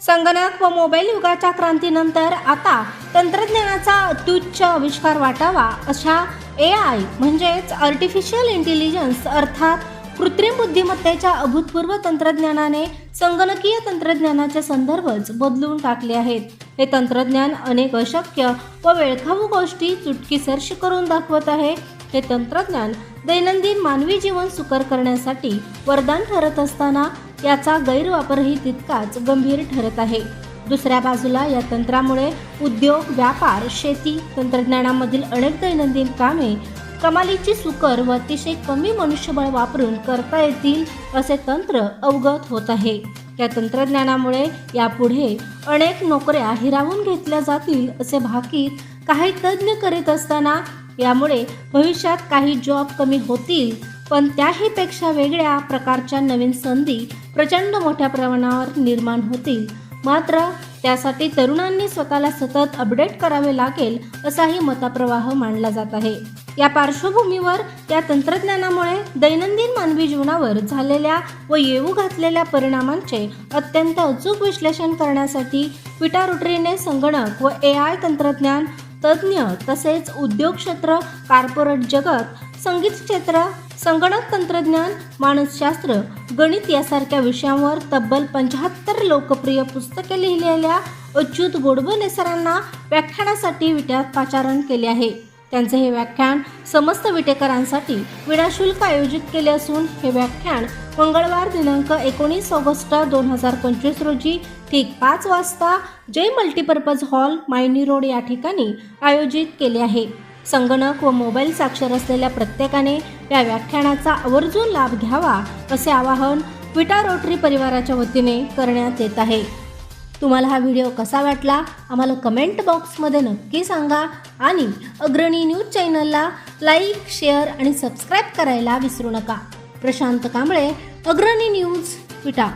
संगणक व मोबाईल युगाच्या क्रांतीनंतर आता तंत्रज्ञानाचा अत्युच्च आविष्कार वाटावा अशा ए आय म्हणजेच आर्टिफिशियल इंटेलिजन्स अर्थात कृत्रिम बुद्धिमत्तेच्या अभूतपूर्व तंत्रज्ञानाने संगणकीय तंत्रज्ञानाचे संदर्भच बदलून टाकले आहेत. हे तंत्रज्ञान अनेक अशक्य व वेळखाऊ गोष्टी चुटकीसरशी करून दाखवत आहे. हे तंत्रज्ञान दैनंदिन मानवी जीवन सुकर करण्यासाठी वरदान ठरत असताना याचा गैरवापरही तितकाच गंभीर ठरत आहे. दुसऱ्या बाजूला या तंत्रामुळे उद्योग व्यापार शेती तंत्रज्ञानामधील अनेक दैनंदिन कामे कमालीची सुकर व अतिशय कमी मनुष्यबळ वापरून करता येतील असे तंत्र अवगत होत आहे. या तंत्रज्ञानामुळे यापुढे अनेक नोकऱ्या हिरावून घेतल्या जातील असे भाकीत काही तज्ज्ञ करीत असताना यामुळे भविष्यात काही जॉब कमी होतील पण त्याहीपेक्षा वेगळ्या प्रकारच्या नवीन संधी प्रचंड मोठ्या प्रमाणावर निर्माण होतील. मात्र त्यासाठी तरुणांनी स्वतःला सतत अपडेट करावे लागेल असाही मतप्रवाह मांडला जात आहे. या पार्श्वभूमीवर या तंत्रज्ञानामुळे दैनंदिन मानवी जीवनावर झालेल्या व येऊ घातलेल्या परिणामांचे अत्यंत अचूक विश्लेषण करण्यासाठी विटारुटरीने संगणक व ए आय तंत्रज्ञान तज्ज्ञ तसेच उद्योग क्षेत्र कॉर्पोरेट जगत संगीत क्षेत्र संगणक तंत्रज्ञान मानसशास्त्र गणित यासारख्या विषयांवर तब्बल पंच्याहत्तर लोकप्रिय पुस्तके लिहिलेल्या अच्युत गोडबोले सरांना व्याख्यानासाठी विट्यात पाचारण केले आहे. त्यांचे हे व्याख्यान समस्त विटेकरांसाठी विनाशुल्क आयोजित केले असून हे व्याख्यान मंगळवार दिनांक एकोणीस ऑगस्ट दोन हजार पंचवीस रोजी ठीक पाच वाजता Jay multipurpose hall Mayani road या ठिकाणी आयोजित केले आहे. संगणक व मोबाईल साक्षर असलेल्या प्रत्येकाने या व्याख्यानाचा आवर्जून लाभ घ्यावा असे आवाहन विटा रोटरी परिवाराच्या वतीने करण्यात येत आहे. तुम्हाला हा व्हिडिओ कसा वाटला आम्हाला कमेंट बॉक्समध्ये नक्की सांगा आणि अग्रणी न्यूज चॅनलला लाईक शेअर आणि सबस्क्राईब करायला विसरू नका. प्रशांत कांबळे अग्रणी न्यूज विटा